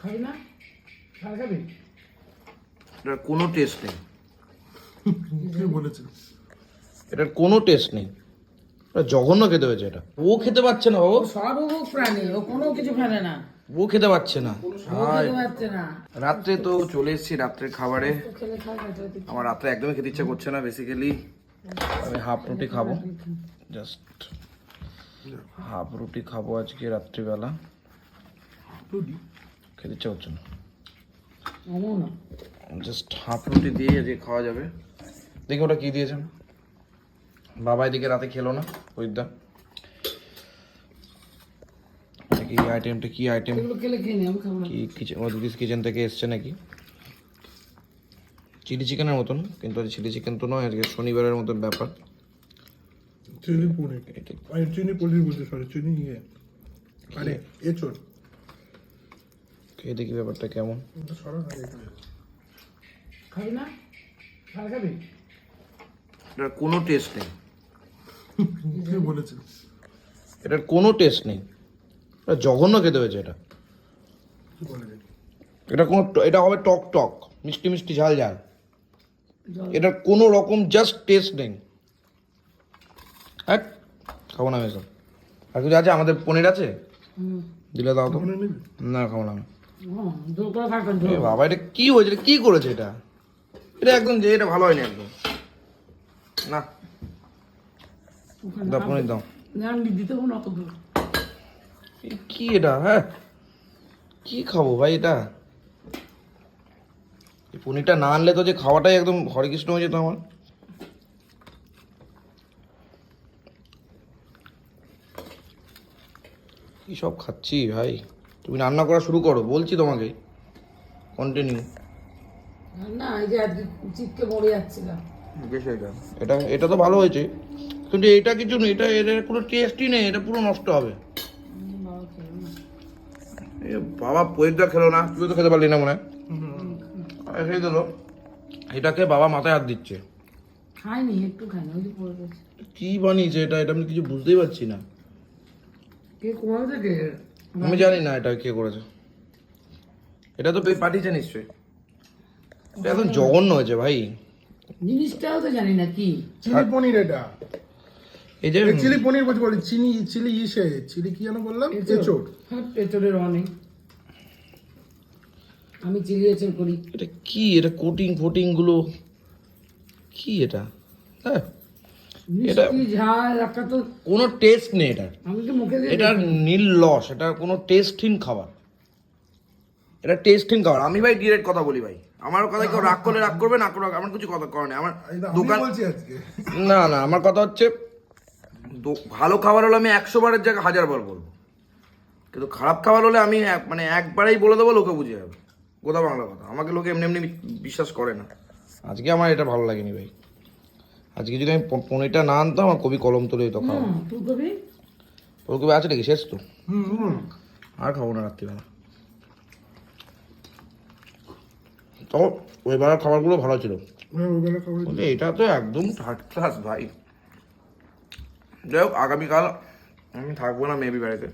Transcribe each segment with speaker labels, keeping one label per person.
Speaker 1: খাবি না? খাবি
Speaker 2: এটার কোনো টেস্ট নেই।
Speaker 3: কে বলেছে?
Speaker 2: এটার কোনো টেস্ট নেই। এটা জঘন্য খেতে হয়েছে এটা। ও খেতে পাচ্ছে না
Speaker 1: ও সর্বভোগ প্রাণী ও কোনো কিছু ফেলে না।
Speaker 2: ও খেতে
Speaker 1: পারছে না।
Speaker 2: রাত্রে তো চলে এসেছি রাত্রের খাবারে। আমার রাত্রে একদমই খেতে ইচ্ছা করছে না বেসিক্যালি আমি হাফ রুটি খাব। জাস্ট হাফ রুটি খাব আজকে রাত্রিবেলা। খেতে ইচ্ছা না। জাস্ট হাফ রুটি দিয়ে আজকে খাওয়া যাবে। দেখি ওটা কি দিয়েছেন। বাবা এদিকে রাতে খেলো না ওইদা কি আইটেমটা কি আইটেম কি কিচেন কিচেন থেকে এসছে নাকি? চিলি চিকেনের মতন কিন্তু চিলি চিকেন তো নয় আজকে শনিবারের মতন ব্যাপার।
Speaker 3: চিনি পনির আরে চিনি পনির বলতে সরি চিনি ইয়ে। আরে এচোর
Speaker 2: খেয়ে দেখি ব্যাপারটা কেমন?
Speaker 3: সরা না এখানে
Speaker 1: খাবি। না? খাবি?
Speaker 2: এটার কোনো টেস্ট নেই।
Speaker 3: কে বলেছে
Speaker 2: এটার কোনো টেস্ট নেই। এটা জঘন্য খেতে হয়েছে এটা। এটা? কোনো এটা হবে টক টক মিষ্টি মিষ্টি ঝাল ঝাল। এটার কোনো রকম জাস্ট টেস্ট নেই। হ্যাঁ খাব না আমি এসব আর কিছু আছে? আমাদের পনির আছে? দিলে দাও তো। না খাব না আমি। বাবা এটা কি হয়েছে? কি করেছে এটা? এটা একদম যে এটা ভালো হয়নি একদম। না। দাও পনির দাও। কি এটা হ্যাঁ? কি খাব ভাই এটা? পনিরটা না আনলে তো যে খাওয়াটাই একদম হরে কৃষ্ণ হয়ে যেত আমার। কি সব খাচ্ছি ভাই? তুমি রান্না করা শুরু করো বলছি তোমাকে। কন্টিনিউ
Speaker 1: না এই যে আজকে চিপকে মরে যাচ্ছিলাম।
Speaker 2: এটা এটা তো ভালো হয়েছে। কিন্তু এটা কিছু নেই এটা এর কোনো টেস্টই নেই এটা পুরো নষ্ট হবে। এ বাবা পয়দা খেলো না তুই তো খেতে পারলি না মনে হয়। খেয়ে দিল। এটাকে বাবা মাথায় হাত দিচ্ছে।
Speaker 1: খাইনি একটু খাইনি ওই যে পড়ে গেছে।
Speaker 2: কি বানিয়েছে এটা? এটা আমি কিছু বুঝতেই পারছি না।
Speaker 1: কে কোথাও থেকে?
Speaker 2: আমি জানি না এটা কে করেছে। এটা তো পাঠিয়েছে নিশ্চয়ই। এটা একদম জঘন্য হয়েছে ভাই।
Speaker 1: জিনিসটাও তো জানি না কি।
Speaker 3: চিলি পনির এটা।
Speaker 2: এই যে
Speaker 3: চিলি পনির বলতে বলি চিনি চিলি ইসে চিলি কি যেন বললাম? এচোর
Speaker 1: হ্যাঁ পেছনের অনেক। আমি চিলি এঁচড় করি।
Speaker 2: এটা কি? এটা কোটিং ফোটিংগুলো কি এটা? হ্যাঁ। এটা-
Speaker 1: তো
Speaker 2: কোনো টেস্ট নেই এটার।
Speaker 1: আমি মুখে
Speaker 2: এটা নীল লস এটা কোনো টেস্টহীন খাবার। এটা টেস্টহীন খাবার। আমি ভাই ডিরেক্ট কথা বলি ভাই। আমার কথা কেউ রাগ করলে রাগ করবে না করবে আমার কিছু কথা কর নেই। আমার দোকান না না আমার কথা হচ্ছে দো- ভালো খাবার হলে আমি একশো বারের জায়গায় হাজার বার বলব। কিন্তু খারাপ খাবার হলে আমি মানে একবারেই বলে দেবো লোকে বুঝে যাবে। গোদা বাংলা কথা। আমাকে লোকে এমনি এমনি বিশ্বাস করে না। আজকে আমার এটা ভালো লাগেনি ভাই। আজকে যদি আমি পনিরটা না আনতাম আমার কবি কলম তুলে দিত খাওয়া। ফুলকপি? আছে নাকি? শেষ তো?
Speaker 3: হুম হুম
Speaker 2: আর খাব না রাত্রিবেলা। তো ওই বেলার খাবারগুলো ভালো ছিল।
Speaker 3: হ্যাঁ,
Speaker 2: এটা তো একদম থার্ড ক্লাস ভাই। যাই হোক আগামীকাল আমি থাকব না মেবি বাড়িতে।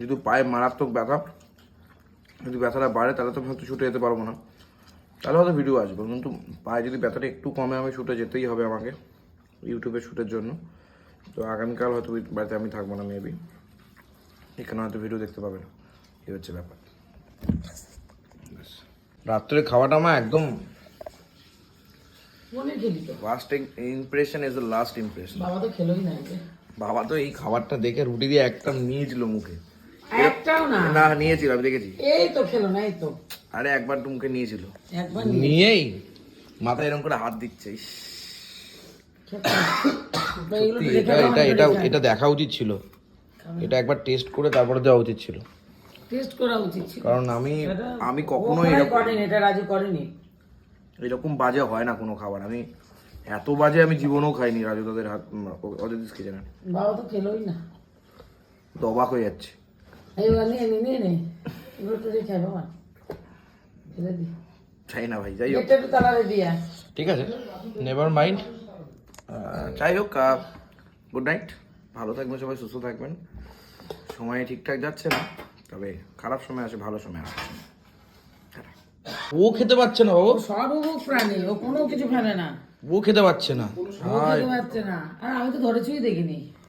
Speaker 2: যদি পায়ে মারাত্মক ব্যথা যদি ব্যথাটা বাড়ে তাহলে তো হয়তো ছুটে যেতে পারব না। তাহলে হয়তো ভিডিও আসব কিন্তু পায়ে যদি ব্যথাটা একটু কমে আমি ছুটে যেতেই হবে আমাকে ইউটিউবে শ্যুটের জন্য। তো আগামীকাল হয়তো ওই বাড়িতে আমি থাকব না মেবি এখানে হয়তো ভিডিও দেখতে পাবে না। এই হচ্ছে ব্যাপার। রাত্রে খাওয়াটা আমার একদম impression is the last impression
Speaker 1: বাবা তো খেলোই না
Speaker 2: বাবা তো এই খাবারটা দেখে রুটি দিয়ে একটা নিয়েছিল মুখে।
Speaker 1: একটাও না।
Speaker 2: না নিয়েছিল আমি দেখেছি।
Speaker 1: এই তো খেলো না এই তো।
Speaker 2: আরে একবার তো মুখে নিয়েছিল।
Speaker 1: একবার
Speaker 2: নিয়েই? মাথায় এরকম করে হাত দিচ্ছে
Speaker 1: না। তো
Speaker 2: এটা এটা এটা এটা দেখা উচিত ছিল। এটা একবার টেস্ট করে তারপরে দেওয়া উচিত ছিল।
Speaker 1: টেস্ট করা উচিত ছিল।
Speaker 2: কারণ আমি আমি
Speaker 1: ও
Speaker 2: কখনোই এরকম
Speaker 1: এটা রাজু করেনি।
Speaker 2: এরকম বাজে হয় না কোনো খাবার। আমি এত বাজে আমি জীবনেও খাইনি রাজু তাদের হাত অদিতিস কিচেনে
Speaker 1: বাবা তো খেলোই না।
Speaker 2: তো অবাক হয়ে যাচ্ছে।
Speaker 1: নিয়ে নে নিয়ে নে এগুলো একটু রেখে বাবা।
Speaker 2: চাই না ভাই যাই হোক। ঠিক আছে নেভার মাইন্ড যাই হোক গুড নাইট ভালো থাকবেন সবাই সুস্থ থাকবেন। সময় ঠিকঠাক যাচ্ছে না তবে খারাপ সময় আসে ভালো সময় আসছে
Speaker 4: ও খেতে পাচ্ছে না বাবু
Speaker 1: ও সর্বভোগ প্রাণী ও কোনো কিছু ফেলে না।
Speaker 4: ও খেতে পাচ্ছে না।
Speaker 1: খেতে পারছে না। আর আমি তো ধরেছুই দেখিনি।